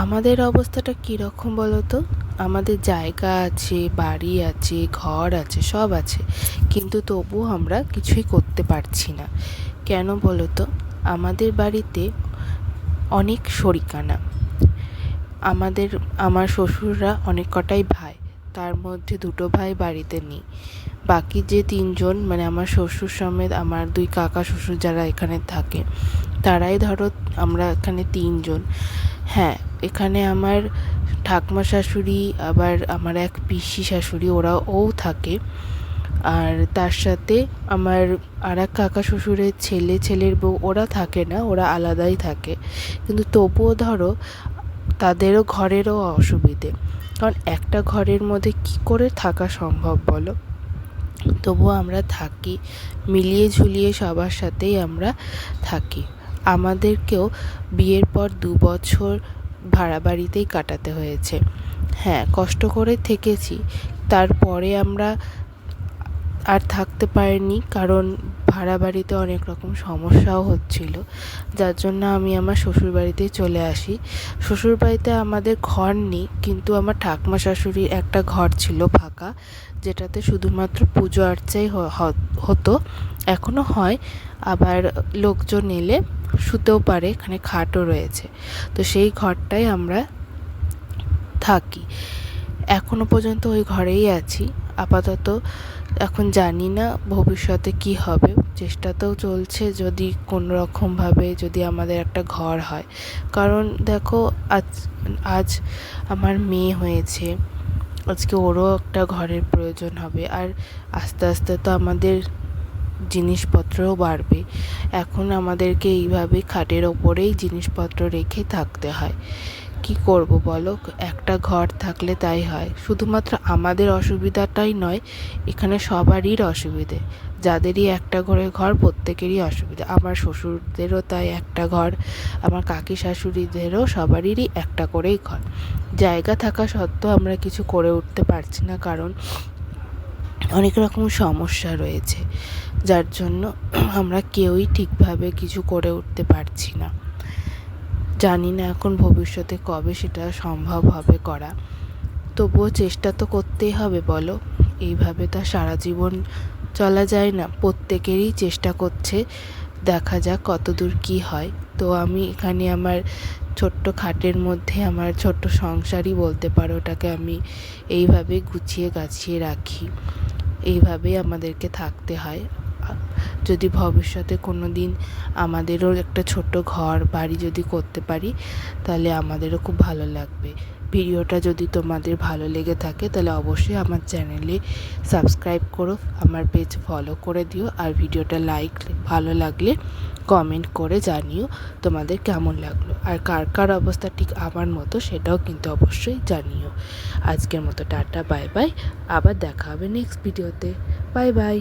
আমাদের অবস্থাটা কীরকম বলো তো আমাদের জায়গা আছে, বাড়ি আছে, ঘর আছে, সব আছে। কিন্তু তবুও আমরা কিছুই করতে পারছি না। কেন বলো তো আমাদের বাড়িতে অনেক শরিকানা আমাদের, আমার শ্বশুররা অনেক কটাই ভাই। তার মধ্যে দুটো ভাই বাড়িতে নেই। বাকি যে তিনজন মানে আমার শ্বশুর সমেত আমার দুই কাকা শ্বশুর যারা এখানে থাকে, তারাই ধরো আমরা এখানে তিনজন। হ্যাঁ এখানে আমার ঠাকুমা শাশুড়ি, আবার আমার এক পিসি শাশুড়ি, ওরাও থাকে। আর তার সাথে আমার আর এক কাকা শ্বশুরের ছেলে, ছেলের বউ, ওরা থাকে না, ওরা আলাদাই থাকে। কিন্তু তবুও ধরো, তাদেরও ঘরেরও অসুবিধে। কারণ একটা ঘরের মধ্যে কী করে থাকা সম্ভব বলো? তবুও আমরা থাকি, মিলিয়ে ঝুলিয়ে সবার সাথেই আমরা থাকি। আমাদেরকেও বিয়ের পর দু বছর ভাড়া বাড়িতেই কাটাতে হয়েছে। হ্যাঁ কষ্ট করে থেকেছি। তারপরে আমরা আর থাকতে পারিনি কারণ ভাড়া বাড়িতে অনেক রকম সমস্যাও হচ্ছিল। যার জন্য আমি আমার শ্বশুরবাড়িতেই চলে আসি। শ্বশুরবাড়িতে আমাদের ঘর নেই, কিন্তু আমার ঠাকুমা শাশুড়ির একটা ঘর ছিল ফাঁকা, যেটাতে শুধুমাত্র পুজো আর্চাই হতো। এখনও হয়। আবার লোকজন এলে শুতেও পারে, এখানে খাটও রয়েছে। তো সেই ঘরটায় আমরা থাকি। এখনও পর্যন্ত ওই ঘরেই আছি। আপাতত এখন জানি না ভবিষ্যতে কি হবে। চেষ্টা তো চলছে যদি কোনো রকমভাবে যদি আমাদের একটা ঘর হয়। কারণ দেখো, আজ আজ আমার মেয়ে হয়েছে। আজকে ওরও একটা ঘরের প্রয়োজন হবে। আর আস্তে আস্তে তো আমাদের জিনিসপত্রও বাড়বে। এখন আমাদেরকে এইভাবে খাটের ওপরেই জিনিসপত্র রেখে থাকতে হয়। কী করব বলো? একটা ঘর থাকলে তাই হয়। শুধুমাত্র আমাদের অসুবিধাটাই নয়, এখানে সবারই অসুবিধে। যাদেরই একটা ঘরে ঘর, প্রত্যেকেরই অসুবিধা। আমার শ্বশুরদেরও তাই একটা ঘর, আমার কাকি শাশুড়িদেরও সবারই একটা করেই ঘর। জায়গা থাকা সত্ত্বেও আমরা কিছু করে উঠতে পারছি না, কারণ অনেক রকম সমস্যা রয়েছে, যার জন্য আমরা কেউই ঠিকভাবে কিছু করে উঠতে পারছি না। জানি না এখন ভবিষ্যতে কবে সেটা সম্ভব হবে করা। তবুও চেষ্টা তো করতেই হবে, বলো। এইভাবে তা সারা জীবন চলা যায় না। প্রত্যেকেরই চেষ্টা করছে, দেখা যাক কত দূর কী হয়। তো আমি এখানে আমার ছোট্ট খাটের মধ্যে আমার ছোট্ট সংসারই বলতে পারো, ওটাকে আমি এইভাবে গুছিয়ে গাছিয়ে রাখি। এইভাবেই আমাদেরকে থাকতে হয়। যদি ভবিষ্যতে কোনো দিন আমাদেরও একটা ছোট্ট ঘর, বাড়ি যদি করতে পারি, তাহলে আমাদেরও খুব ভালো লাগবে। ভিডিওটা যদি তোমাদের ভালো লেগে থাকে, তাহলে অবশ্যই আমার চ্যানেলে সাবস্ক্রাইব করো, আমার পেজ ফলো করে দিও, আর ভিডিওটা লাইক, ভালো লাগলে কমেন্ট করে জানিও তোমাদের কেমন লাগল। আর কার কার অবস্থা ঠিক আমার মতো সেটাও কিন্তু অবশ্যই জানিও। আজকের মতো টাটা বাই বাই আবার দেখা হবে নেক্সট ভিডিওতে বাই বাই